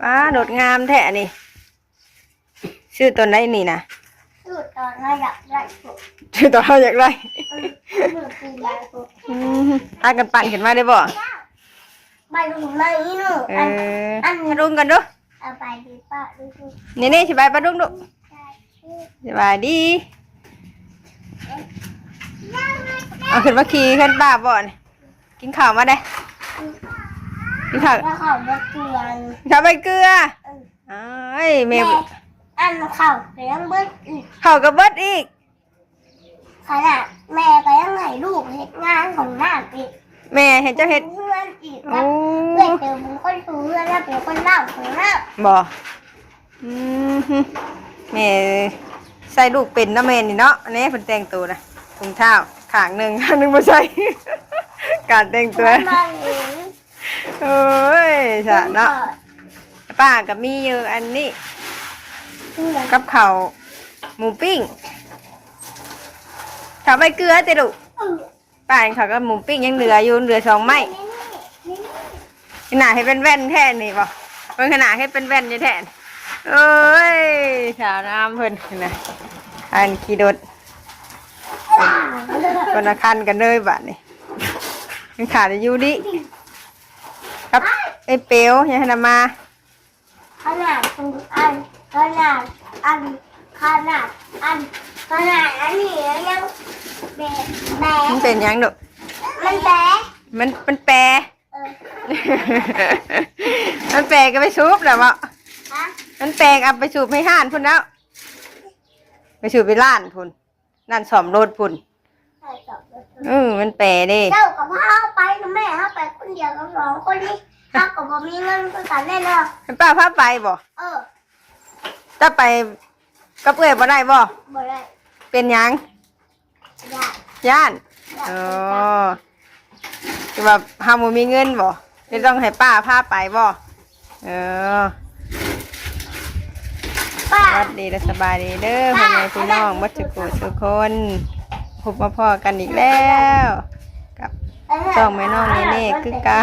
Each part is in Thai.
ป้าโดดงามแท้นี่ชื่อตนได้นี่นะสูตรตอนเราอยากได้ปุ๊บชื่อตนเราอยากได้เออมือปูได้ปุ๊บอืมพากันปั่นขึ้นมาได้บ่ไปดูมาอีหนูเออันออันมาดุงกันดูเอาไปดีป้าดูดูนี่นี่สบายปะดุงดูได้ชื่อสบายดีเอาขึ้นมาขี่ขึ้นป้าบ่อนกินข้าวมาได้ กินข้าวแล้วเขาจะเกลือนข้าวใบเกลือเออไอ้ายแม่แม่อันเขาไปยังเบิ้ลอีกข้าวกับเบิดอีก ขนาดแม่ไปยังไงลูกเหตุงานของหน้าปิดแม่เห็นเจ้าเห็ดเพื่อนอีกโอ้นะเพื่อนเจอมึงคนสูงเพื่อนแล้วเป็นคนเล่าของเล่าบ่อืมฮึแม่ใส่ลูกเป็นนะแม่นี่เนาะอันนี้เพิ่นแต่งตัวนะถุงเท้าข้างหนึ่งข้างหนึ่งบ่ใส่ การแต่งตัวมาเอง โอ้ยสะเนาะป้ากับมีอยู่อันนี้เพื่อนกับข้าวหมูปิ้งข้าวใบเกลือติลูกเออป้าเห็นเขาวกับหมูปิ้งยังเหลืออยู่เหลือสองไม้นี่นี่ขนาดให้เป็นแว่นแท่นี่บ่เป็นขนาดให้เป็นแว่นอยู่แท่นเอ้ยสาวน้ำเพิ่นนะอันขี่รถคนละคันกันเลยบัดนี่ยังขาดอยู่ดิ ครับไอ้เปียวยังให้นำมา ขนาดตรงอันขนาดอันขนาดอันขนาดอันนี้ยังแบะแบะมันเป็นหยังดุมันแบะมันมันแปร เออมันแปรก็ไปสูบแล้วบ่ฮะมันแปลงเอาไปสูบให้ห้านพุ่นแล้ว ไปสูบไปล้านพุ่นล้านสอมรถพุ่นใส่จบ เลยเออมันแปรเด้เจ้ากับพ่อเอาไปกับแม่เอาไปคนเดียวกับสองคนนี้ถ้ากับบ่มีเงินก็กันแน่นอนให้ป้าพาไปบ่เออถ้าไปกับเอ้อยบ่ได้บ่บ่ได้เป็นหยังยากย่านยากอ๋อคือแบบเฮาบ่มีเงินบ่เลยต้องให้ป้าพาไปบ่เออป้าสวัสดีและสบายดีเด้อพ่อแม่พี่น้องบัดจุกุทุกคน พบมาพ่อกันอีกแล้ว กับจ้องแม่น้องเน่คือเกา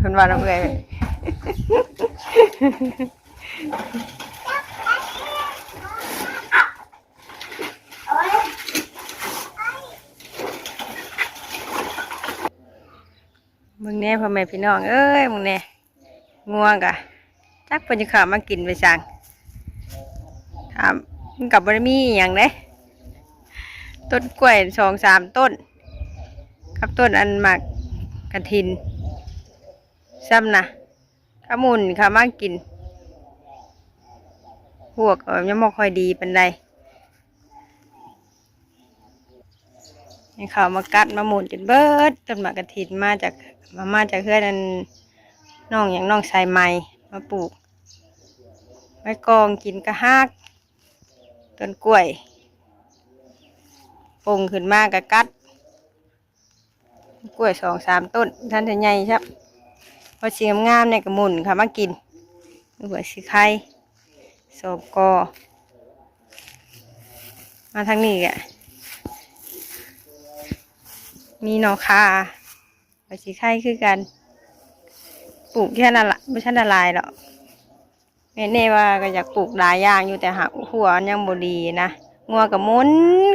คุณว่าน้องเอ้ยมึงแน่พ่อแม่พี่น้องเอ้ยมึงแน่ง่วงกะจักเพิ่นจะข้ามากินไปสั่ง ถามมันกับบารมีอย่างเด้ต้นกล้วยสองสามต้น กับต้นอันหมากกระถินซ้ำนะขมุนขามากิน พวกเออยังบ่ค่อยดีเป็นไรให้เขามากัดมาหมุนจนเบิดต้นหมากกระถินมาจากมามาจากเพื่อนอันน้องอย่างน้องชายใหม่มาปลูกไว้กองกินกระฮาก ต้นกล้วยปงขึ้นมากระกัด กล้วยสองสามต้น ท่านจะใหญ่ครับพอสีงามๆเนี่ยกระมุนค่ะมากินหัวสีไข่สอบกอ มาทางนี้อะมีหนอคาหัวสีไข่คือกัน ปลูกแค่นั้นละไม่ใช่ละลายหรอก แม่เน่ว่าก็อยากปลูกหลายอย่างอยู่แต่หักหัวยังบ่ดีนะงัวกับมุน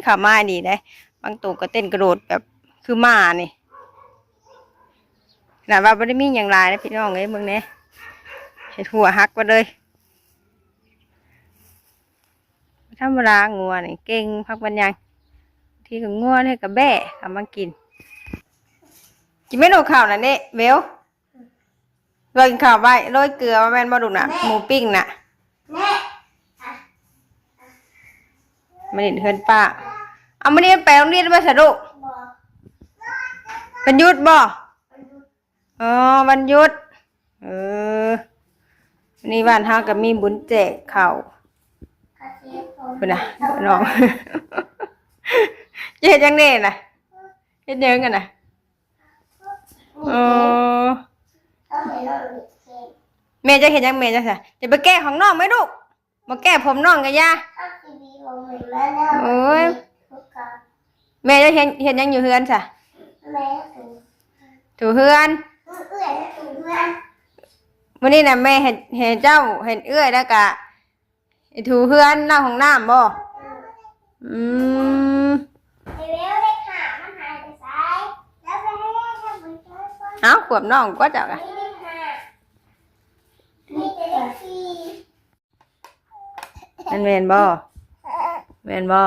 ขามาดีได้ บางตัวก็เต้นกระโดดแบบคือหมานี่ขนาดว่าบ่ได้มีอย่างไรนะพี่น้องเอ้ยเบิ่งแหน่เห็ดหัวหักไปเลยธรรมดางัวนี่เก่งพักบันยังที่ก็งัวนี่ก็แบ่กำมากินกินไม่โดูข่าวนะเน่เบล โรยข่าวไว้โรยเกลือมาแม่นบ่ดูน่ะ หมูปิ้งน่ะแม่มันเห็นเฮือนป้า เอามาเรียนไปโรงเรียนมาสะดุบอกวันหยุดบ่อ๋อวันหยุด เออวันนี้บ้านเฮาก็มีบุญแจกข้าวกระเทียมโทพุ่นน่ะน้องจะเฮ็ดจังได๋น่ะเฮ็ดหยังกันน่ะเออ แม่จะเห็นยังแม่จะสะจะไปแก้ของน้องไหมลูกมาแก้ผมน้องกันยาโอ้ยแม่จะเห็นเห็นยังอยู่เฮือนสะถูเฮือนวันนี้นะแม่เห็นเห็นเจ้าเห็นเอื้อยแล้วกะถูเฮือนหน้าของน้ำบ่อืมเอาขวบน้องก็เจ้ากัน นั่นแมนบ่แมนบ่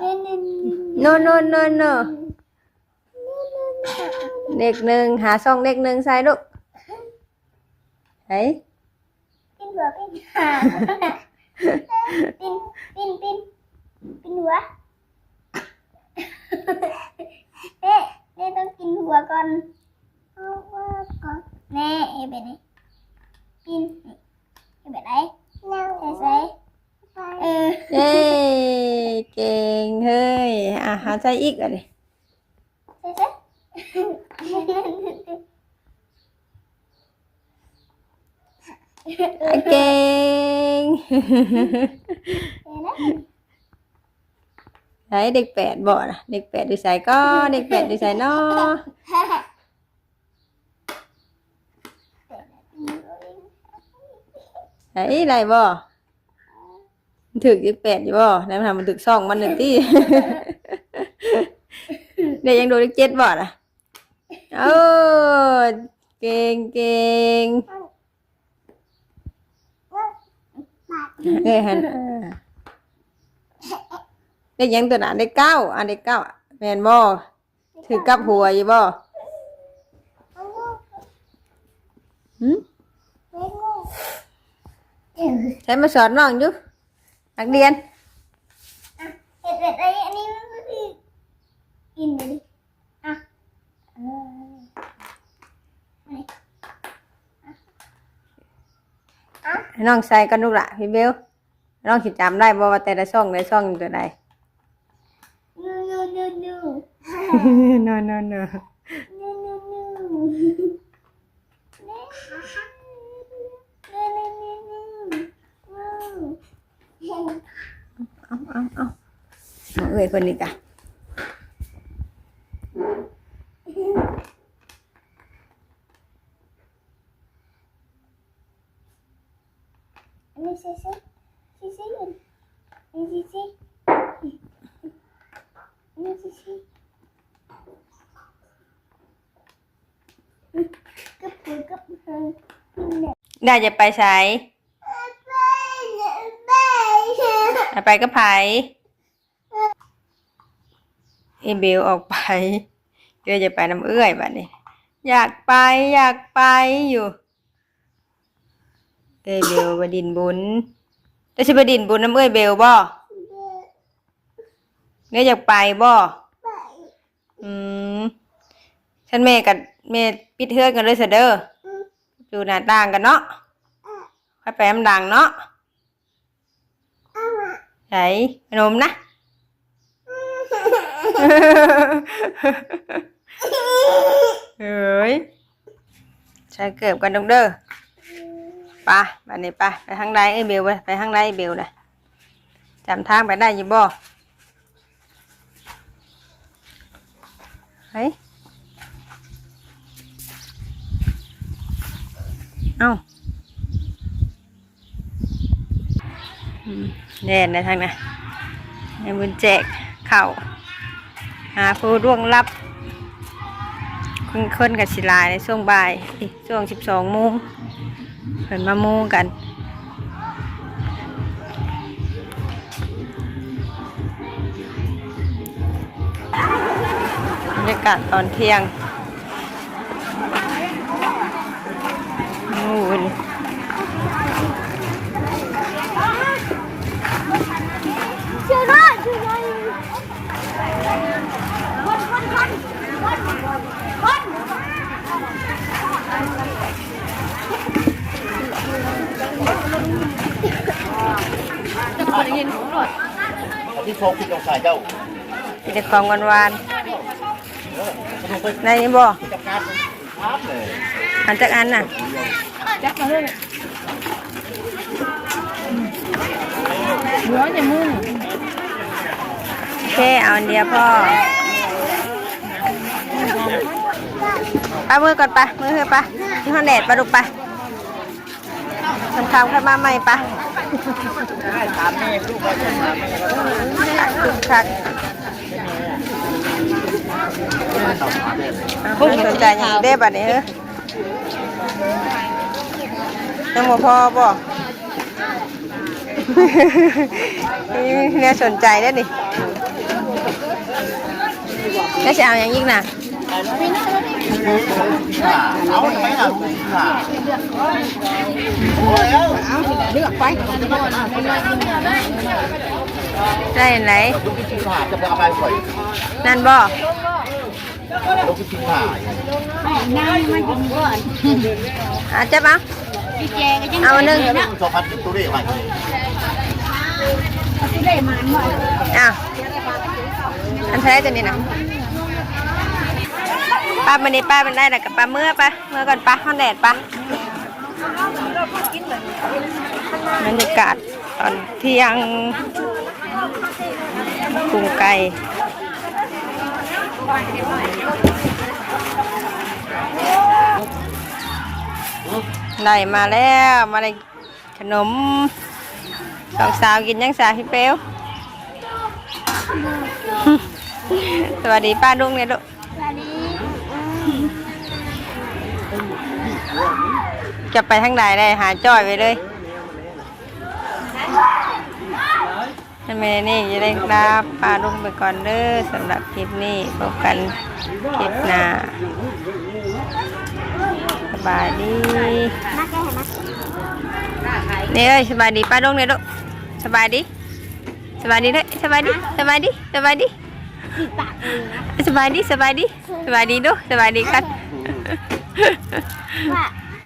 นี่นี่นี่โนโนโนโเด็กหนึ่งหาซองเด็กหนึ่งใส่ลูกเฮ้ยปิ้นหัวเป็นหางปิ้นปิ้นปิ้นปิ้นหัวเอ๊ะเอ๊ะต้องกินหัวก่อนเอาว่าก่อนแน่เอ๊ะแบบนี้ปิ้นนี่เอ๊ะแบบไหนใส่ใส่เออ เย้เก่งเฮ้ยอะหา ใส่อีกอะดิใส่ใส่อะเก่งเอ๊ะนะไหนเด็กแปดบ่นะเด็กแปดดูใส่ก็เด็กแปดดูใส่นาะไหนไรบ่ มันถึกเด็กแปดอยู่บ่แล้วมันทำมันถึกซ่องมันหนึ่งที่ เด็กยังโดนเด็กเจ็ดบ่นะเออเก่งเก่งเอ้ยฮันเออเด็กยังตัวหนาเด็กเก้าอันเด็กเก้าอะแมนบ่ถือกับหัวอยู่บ่หืมใช้มาสอนน้องอยู่ นักเรียนเห็ดเห็ดไอ้อันนี้มันไม่ได้กินเลยดิอะเอออันนี้ให้น้องใส่กันลูกละพี่เบลน้องสิจำได้บ่ว่าแต่ละช่องแต่ละช่องตัวใด นูนูนูนู no no no นูนูนูนูนูนูนูนูนู เอาเอาเอามาเอ่ยคนนี้กะนนี้ซิซิซิซิอันนี้ซิซินนี้ซิซิกึบกึบเฮ้ยเนี่ยได้จะไปใช้ ไปไป ไปก็ไผเอเบลออกไปเดี๋ยวจะไปน้ำเอื้อยบัดนี้ อยากไปอยากไปอยู่เอ้ยเบลบดินบุญได้ชิบดินบุญน้ำเอ้ยเบลบ่เนี่ยอยากไปบ่อืมฉันแม่กับแม่ปิดเทือนกันเลยเสเด้อดูหน้าต่างกันเนาะค่อยไปน้ำดังเนาะ ไหนขนมนะ เฮ้ยใช้เกือบกันดงเด้อไปะบัดนี้ไปไปทางใดไอ้เบลไปไปทางใดไอ้เบลนะจำทางไปได้ยี่บ่เฮ้ยเอ้าอืม แน่นในทางนะในบุญแจกเข่าหาผู้ร่วงลับคุณคนกับศิลาในช่วงบ่ายช่วงสิบสองโมงเพิ่นมาโมงกันบรรยากาศตอนเที่ยงนู่นเชื่อไ chưa ra chưa ra. Con con con con con chắc là nhìn cũng rồi đi phố thì còn xài đâu thì được còn ngoan ngoan này. Em bò ăn chắc ăn nè chắc là hơn nữa nhà mưa เคเอาอันเดียวพ่อป้ามือก่อนปะมือเฮ้ยปะที่ห้องแดดปลาดุกปะทำคำเข้ามาใหม่ปะถาคึกคักพุ่งสนใจอย่างนี้ได้บัดนี้เฮ้ยยังบ่พอบ่นี่เนี่ยสนใจได้ดิ แล้วจะเอาอย่างยิ่งน่ะเอาท ป้าอาจจะปะเอาอันนึ่งสองพันตัวเลขไปอ้ป้ามันนี่ป้าเป็นได้แต่กับป้าเมื่อปะเมื่อก่อนป้าห้องแดดปะบรรยากาศตอนเที่ยงกรุงไก่ได้มาแล้วมาได้ขนมสองสาวกินยังสาวพี่เปลวสวัสดีป้าดุ้งเนี่ยลูก จะไปทางใดได้หาจ้อยไปเลยทำไมนี่จะได้ครับป้าดุ้งไปก่อนเด้อสำหรับคลิปนี้พบกันคลิปหน้าสบายดีนี่เอ้ยสบายดีป้าดุ้งเนี่ยลูกสบายดีสบายดีเลยสบายดีสบายดีสบายดี สบายดีสบายดีสบายดีดูสบายดีครับว่า